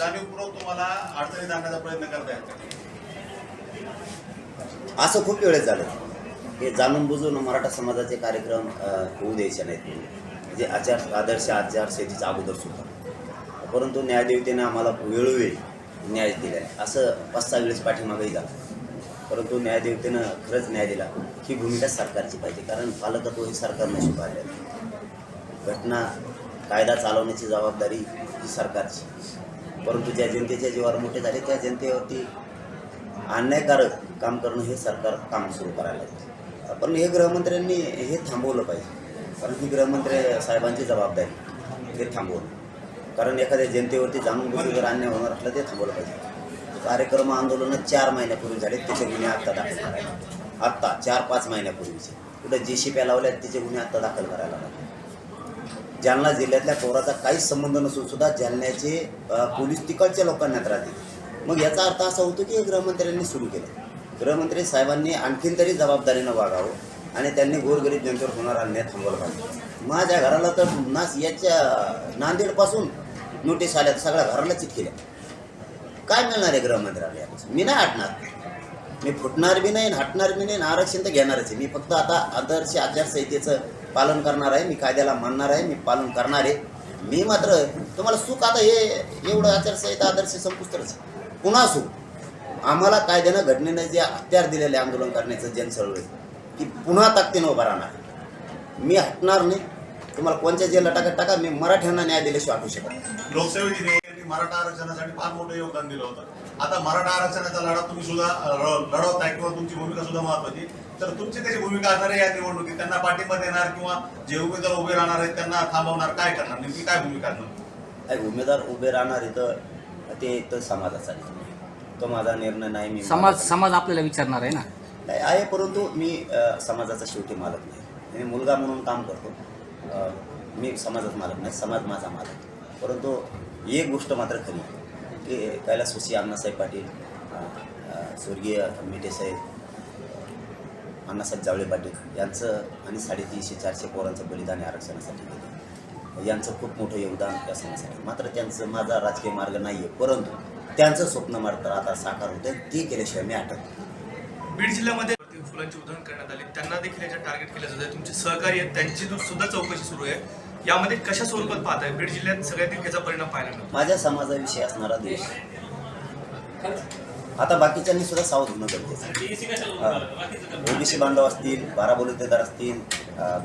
जाणीवपूर्वक तुम्हाला अडचणीत आणण्याचा प्रयत्न करतायत असं खूप वेळेस झालं. हे जाणून बुजून मराठा समाजाचे कार्यक्रम होऊ द्यायचे नाहीत. म्हणजे आचार आदर्श आचारसंहितेच्या अगोदर सुद्धा. परंतु न्यायदेवतेने आम्हाला वेळोवेळी न्याय दिला आहे असं पाच सहा वेळेस पाठीमागंही झालं. परंतु न्यायदेवतेनं खरंच न्याय दिला. ही भूमिका सरकारची पाहिजे. कारण पालकत्व हे सरकारनं स्वीकारले घटना कायदा चालवण्याची जबाबदारी ही सरकारची. परंतु ज्या जनतेच्या जीवावर मोठे झाले त्या जनतेवरती अन्यायकारक काम करणं हे सरकार काम सुरू करायला लागतं पण हे गृहमंत्र्यांनी हे थांबवलं पाहिजे. कारण ही गृहमंत्री साहेबांची जबाबदारी हे थांबवलं. कारण एखाद्या जनतेवरती जाणून बुजून जर अन्याय होणार असला ते थांबवलं पाहिजे. कार्यक्रम आंदोलनं चार महिन्यापूर्वी झाले त्याचे गुन्हे आत्ता दाखल करायला आत्ता चार पाच महिन्यापूर्वीचे. कुठं जे शिप्या लावल्या त्याचे गुन्हे आत्ता दाखल करायला लागले. जालना जिल्ह्यातल्या पोराचा काहीच संबंध नसून सुद्धा जालन्याचे पोलीस तिकडच्या लोकांना त्रास देते मग याचा अर्थ असा होतो की हे गृहमंत्र्यांनी सुरू केलं. गृहमंत्री साहेबांनी आणखीन तरी जबाबदारीनं वागावं आणि त्यांनी गोरगरीब जनतेवर होणारा अन्याय थांबवला पाहिजे. माझ्या घराला तर नास याच्या नांदेडपासून नोटीस आल्या सगळ्या घराला चिटकेल्या काय मिळणार आहे गृहमंत्र्याला मी नाही हटणार. मी फुटणार बी नाही हटणार बी नाही आरक्षण तर घेणारच आहे. मी फक्त आता आदर्श आचारसंहितेचं पालन करणार आहे मी कायद्याला मानणार आहे मी पालन करणार आहे. मी मात्र तुम्हाला सुख आता हे एवढं आचारसंहिता आदर्श संपुष्टच पुन्हा सुख. आम्हाला कायद्यानं घटनेनं जे हत्यार दिलेले आंदोलन करण्याचं जनसळवळ की पुन्हा ताकदीनं उभा राहणार मी हटणार नाही. तुम्हाला कोणत्या जेलला टाकत टाका मी मराठ्यांना न्याय दिल्याशिवाय हटू शकत लोकसेवेची मराठा आरक्षणासाठी फार मोठं योगदान दिलं होतं. आता मराठा आरक्षणाचा लढा तुम्ही सुद्धा अ, लढ- लढवताय किंवा तुमची भूमिका सुद्धा महत्वाची. तर तुमची कशी भूमिका असणार आहे या निवडणुकीत? त्यांना पाठिंबा देणार किंवा जे उमेदवार उभे राहणार आहेत त्यांना थांबवणार काय करणार? नेमकी काय भूमिका असणार? उमेदवार उभे राहणार इथं ते तर समाजाचा निर्णय. तो माझा निर्णय नाही मी समाज समाज आपल्याला विचारणार आहे ना? नाही आहे परंतु मी समाजाचा शेवटी मालक नाही. मी मुलगा म्हणून काम करतो. मी समाजात मालक नाही समाज माझा मालक परंतु एक गोष्ट मात्र खरी की कैलासवासी अण्णासाहेब पाटील स्वर्गीय मिठेसाहेब अण्णासाहेब जावळे पाटील यांचं आणि साडेतीनशे चारशे पोरांचं बलिदान हे आरक्षणासाठी केलं. यांचं खूप मोठं योगदान या सणासाठी मात्र त्यांचं माझा राजकीय मार्ग नाही आहे परंतु त्यांचं स्वप्न मात्र आता साकार होतं ते केल्याशिवाय मी आटत बीड जिल्ह्यामध्ये फुलांचे फुलांची उधळण करण्यात आली. त्यांना देखील याच्या टार्गेट केलं जातं तुमचे सहकारी आहेत त्यांची सुद्धा चौकशी सुरू आहे. यामध्ये कशा स्वरूपात पाहताय? बीड जिल्ह्यात सगळ्यात याचा परिणाम पाहायला मिळतो. माझ्या समाजाविषयी असणारा देश. आता बाकीच्यांनी सुद्धा सावध होणं गरजेचं आहे. ओबीसी बांधव असतील बारा बलुतेदार असतील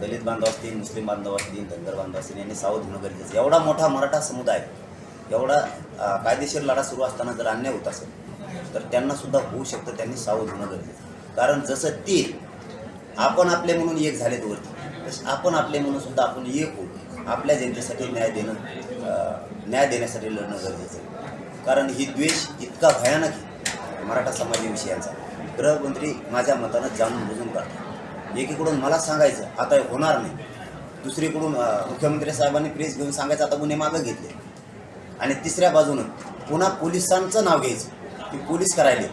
दलित बांधव असतील मुस्लिम बांधव असतील धनगर बांधव असतील यांनी सावध होणं गरजेचं एवढा मोठा मराठा समुदाय एवढा कायदेशीर लढा सुरू असताना जर अन्याय होत असेल तर त्यांना सुद्धा होऊ शकतं त्यांनी सावध होणं गरजेचं कारण जसं ते आपण आपले म्हणून एक झालेत वरती तसं आपण आपले म्हणून सुद्धा आपण एक होऊ. आपल्या जनतेसाठी न्याय देणं न्याय देण्यासाठी लढणं गरजेचं आहे. कारण ही द्वेष इतका भयानक आहे मराठा समाजाविषयीचा. गृहमंत्री माझ्या मतानं जाणून बुजून काढतो एकीकडून मला सांगायचं आता होणार नाही. दुसरीकडून मुख्यमंत्री साहेबांनी प्रेस घेऊन सांगायचं आता गुन्हे मागं घेतले. आणि तिसऱ्या बाजूनं पुन्हा पोलिसांचं नाव घ्यायचं की पोलीस करायले.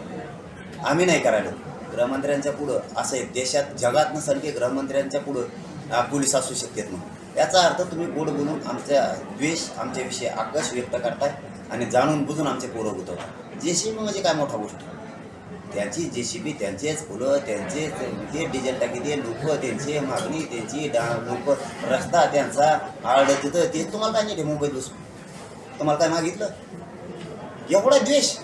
आम्ही नाही करायला. गृहमंत्र्यांच्या पुढं असं आहे देशात जगात नसेल की गृहमंत्र्यांच्या पुढं पोलीस असू शकतात म्हणून. याचा अर्थ तुम्ही गोड बोलून आमच्या द्वेष आमच्याविषयी आकर्ष व्यक्त करताय आणि जाणून बुजून आमचे पोरं गुतवताय. जे सी बी म्हणजे काय मोठा गोष्ट? त्यांची जे सी बी त्यांचेच फुलं त्यांचे हे डिझेल टाकी ते लोक त्यांची मागणी त्यांची डा लोक रस्ता त्यांचा आड तिथं ते तुम्हाला काय नाही मुंबईत बसून? तुम्हाला काय मागितलं? एवढा द्वेष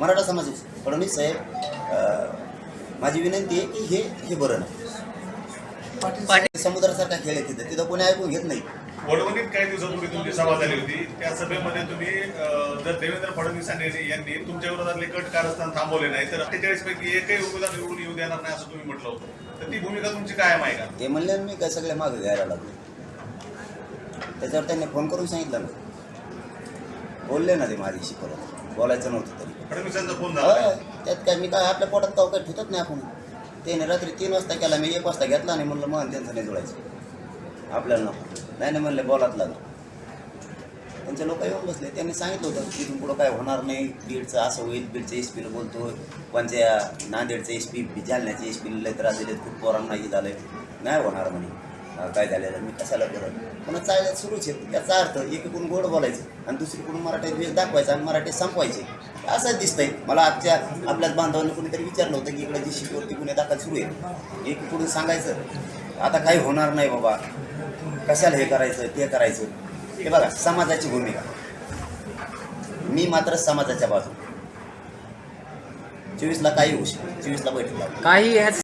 मराठा समाज फडणवीस साहेब माझी विनंती आहे की हे हे बरं नाही. समुद्रासारखा खेळ आहे तिथं. तिथं कोणी ऐकून घेत नाही. वडवणीत काही दिवसापूर्वी तुमची सभा झाली होती. त्या सभेमध्ये तुम्ही जर देवेंद्र फडणवीस यांनी तुमच्या विरोधातले कट कारस्थान थांबवले नाही तर अठ्ठेचाळीस पैकी एकही उमेदवार निवडून येऊ देणार नाही असं तुम्ही म्हटलं होतं. तर ती भूमिका तुमची कायम आहे का? ते म्हणले मी काय सगळे मागं घ्यायला लागलो. त्याच्यावर त्यांनी फोन करून सांगितलं ना. बोलले ना ते माझ्याशी परत. बोलायचं नव्हतं तरी. फडणवीसांचा फोन झाला. होय, त्यात काय मी काय आपल्या पोटात काय ठेवत नाही आपण. त्याने रात्री तीन वाजता केला मी एक वाजता घेतला आणि म्हणलं मग त्यांचं नाही जुळायचं. आपल्याला नको. नाही नाही म्हणले बोलात लागलं त्यांचे लोक येऊन बसले. त्यांनी सांगितलं होतं की तिथून पुढं काय होणार नाही. बीडचं असं होईल बीडचं एस पीला बोलतो कोणत्या नांदेडचं एस पी जालन्याचे एस पीला लय त्रास दिले खूप पोरांना हे झालं नाही होणार म्हणे. काय झालेलं मी कशाला करत पण चालत सुरूच आहे. याचा अर्थ एकीकडून गोड बोलायचं आणि दुसरीकडून मराठी द्वेष दाखवायचा आणि मराठी संपवायचे. असं दिसतंय. मला आजच्या आपल्याच बांधवांनी कोणीतरी विचारलं होतं की इकडे जी शिकवरती गुन्हे दाखल सुरू आहे एकीकडून सांगायचं आता काही होणार नाही बाबा. कशाला हे करायचं ते करायचं? हे बघा समाजाची भूमिका. मी मात्र समाजाच्या बाजू चोवीसला काही होऊ शकते चोवीसला बैठक काही ह्याच